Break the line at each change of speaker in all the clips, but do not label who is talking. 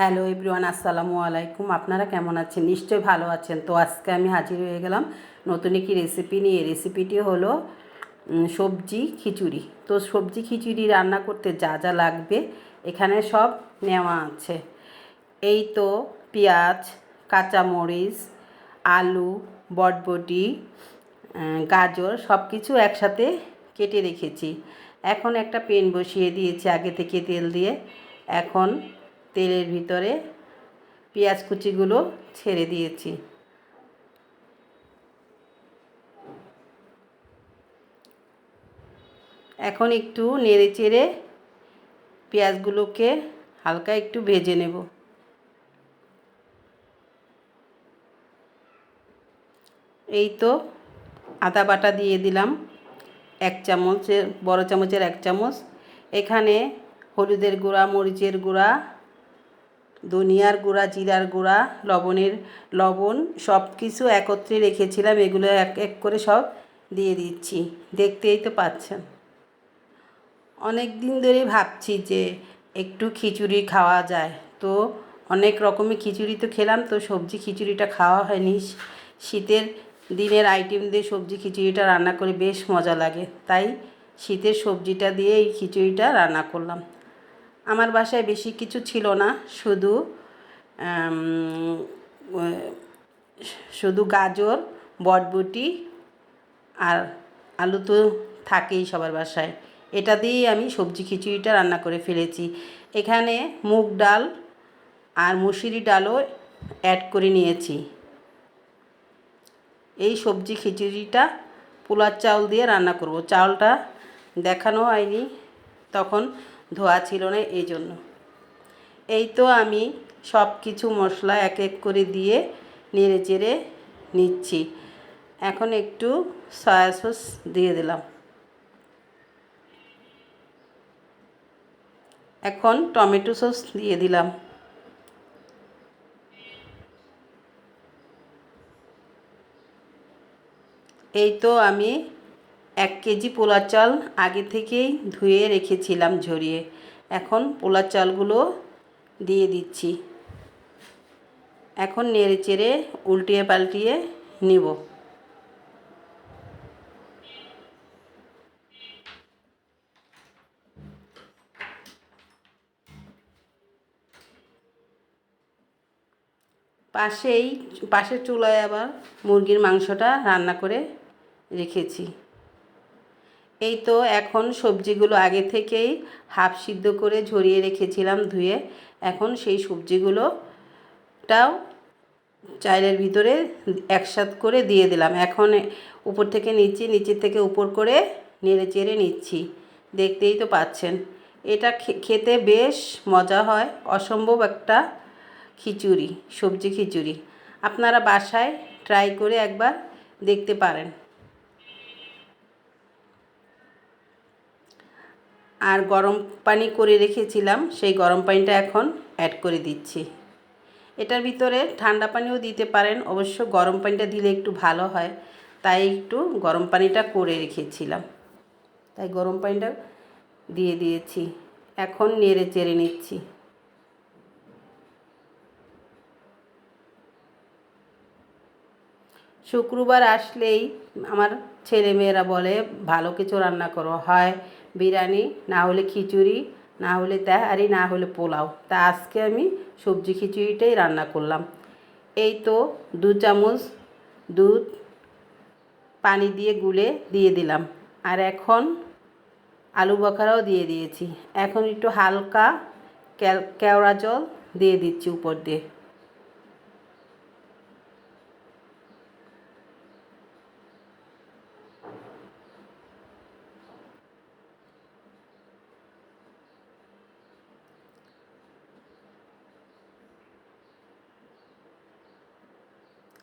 Hello everyone, আসসালামু আলাইকুম। আপনারা কেমন আছেন? নিশ্চয়ই ভালো আছেন। তো আজকে আমি হাজির হয়ে গেলাম নতুন একটি রেসিপি নিয়ে। রেসিপিটি হলো সবজি খিচুড়ি। তো সবজি খিচুড়ি রান্না করতে যা যা লাগবে এখানে সব নেওয়া আছে। এই তো পেঁয়াজ, কাঁচামরিচ, আলু, বটবটি গাজর সব কিছু একসাথে কেটে রেখেছি। এখন একটা পেন বসিয়ে দিয়েছি আগে থেকে তেল দিয়ে। এখন তেলের ভিতরে পেঁয়াজ কুচিগুলো ছেড়ে দিয়েছি। এখন একটু নেড়ে চেড়ে পেঁয়াজগুলোকে হালকা একটু ভেজে নেব। এই তো আদা বাটা দিয়ে দিলাম, এক চামচের বড় চামচের এক চামচ। এখানে হলুদের গুঁড়া, মরিচের গুঁড়া ধনিয়ার গুঁড়া, জিরার গুঁড়া, লবণের লবণ সব কিছু একত্রে রেখেছিলাম। এগুলো এক এক করে সব দিয়ে দিচ্ছি। দেখতেই তো পাচ্ছেন। অনেক দিন ধরেই ভাবছি যে একটু খিচুড়ি খাওয়া যায়। তো অনেক রকমের খিচুড়ি তো খেলাম, তো সবজি খিচুড়িটা খাওয়া হয়নি। শীতের দিনের আইটেম দিয়ে সবজি খিচুড়িটা রান্না করে বেশ মজা লাগে। তাই শীতের সবজিটা দিয়ে এই খিচুড়িটা রান্না করলাম। আমার বাসায় বেশি কিছু ছিল না, শুধু শুধু গাজর, বটবটি আর আলু তো থাকেই সবার বাসায়। এটা দিয়েই আমি সবজি খিচুড়িটা রান্না করে ফেলেছি। এখানে মুগ ডাল আর মুসুরি ডালও অ্যাড করে নিয়েছি। এই সবজি খিচুড়িটা পোলার চাউল দিয়ে রান্না করব। চাউলটা দেখানো হয়নি, তখন ধোয়া ছিল না, এই জন্য। এই তো আমি সব কিছু মশলা এক এক করে দিয়ে নেড়ে চেড়ে নিচ্ছি। এখন একটু সয়া সস দিয়ে দিলাম। এখন টমেটো সস দিয়ে দিলাম। এই তো আমি এক কেজি পোলার চাল আগে থেকেই ধুয়ে রেখেছিলাম ঝরিয়ে। এখন পোলার চালগুলো দিয়ে দিচ্ছি। এখন নেড়ে চেড়ে উল্টিয়ে পাল্টিয়ে নিব। পাশেই, পাশের চুলায় আবার মুরগির মাংসটা রান্না করে রেখেছি। এই তো এখন সবজিগুলো আগে থেকেই হাফ সিদ্ধ করে ঝরিয়ে রেখেছিলাম ধুয়ে। এখন সেই সবজিগুলোটাও চাইলের ভিতরে একসাথ করে দিয়ে দিলাম। এখন উপর থেকে নিচে, নিচের থেকে উপর করে নেড়ে চেড়ে নিচ্ছি। দেখতেই তো পাচ্ছেন, এটা খেতে বেশ মজা হয়। অসম্ভব একটা খিচুড়ি, সবজি খিচুড়ি। আপনারা বাসায় ট্রাই করে একবার দেখতে পারেন। আর গরম পানি করে রেখেছিলাম, সেই গরম পানিটা এখন অ্যাড করে দিচ্ছি। এটার ভিতরে ঠান্ডা পানিও দিতে পারেন, অবশ্য গরম পানিটা দিলে একটু ভালো হয়, তাই একটু গরম পানিটা করে রেখেছিলাম। তাই গরম পানিটা দিয়ে দিয়েছি, এখন নেড়ে চেড়ে নিচ্ছি। শুক্রবার আসলেই আমার ছেলেমেয়েরা বলে, ভালো কিছু রান্না করো। হয় বিরিয়ানি, না হলে খিচুড়ি, না হলে তেহারি, না হলে পোলাও। তা আজকে আমি সবজি খিচুড়িটাই রান্না করলাম। এই তো দু চামচ দুধ পানি দিয়ে গুলে দিয়ে দিলাম। আর এখন আলু বখারাও দিয়ে দিয়েছি। এখন একটু হালকা কেওড়া জল দিয়ে দিচ্ছি উপর দিয়ে।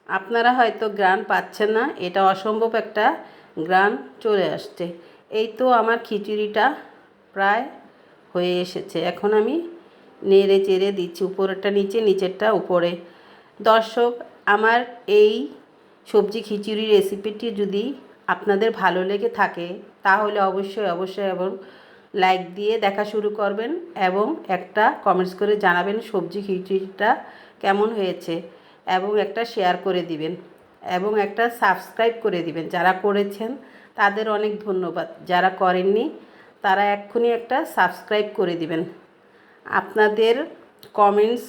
আপনারা হয়তো গ্রান পাচ্ছেন না, এটা অসম্ভব একটা গ্রান চলে আসছে। এই তো আমার খিচুড়িটা প্রায় হয়ে এসেছে। এখন আমি নেড়ে চেড়ে দিচ্ছি, উপরেরটা নিচে, নিচেরটা উপরে। দর্শক, আমার এই সবজি খিচুড়ি রেসিপিটি যদি আপনাদের ভালো লেগে থাকে, তাহলে অবশ্যই অবশ্যই এবং লাইক দিয়ে দেখা শুরু করবেন এবং একটা কমেন্টস করে জানাবেন সবজি খিচুড়িটা কেমন হয়েছে। এবং একটা শেয়ার করে দিবেন এবং একটা সাবস্ক্রাইব করে দিবেন। যারা করেছেন, তাদের অনেক ধন্যবাদ। যারা করেননি, তারা এক্ষুনি একটা সাবস্ক্রাইব করে দিবেন। আপনাদের কমেন্টস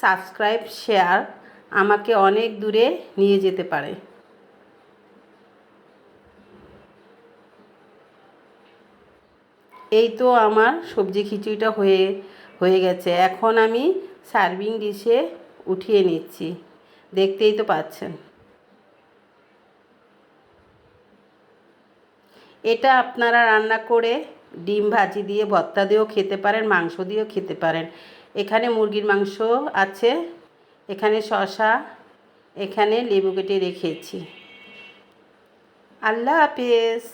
সাবস্ক্রাইব শেয়ার আমাকে অনেক দূরে নিয়ে যেতে পারে। এই তো আমার সবজি খিচুড়িটা হয়ে হয়ে গেছে। এখন আমি সার্ভিং ডিশে উঠিয়ে নিচ্ছি। দেখতেই তো পাচ্ছেন। এটা আপনারা রান্না করে ডিম ভাজি দিয়ে, ভর্তা দিয়েও খেতে পারেন, মাংস দিয়েও খেতে পারেন। এখানে মুরগির মাংস আছে, এখানে শশা এখানে লেবু কেটে রেখেছি। আল্লাহ হাফেজ।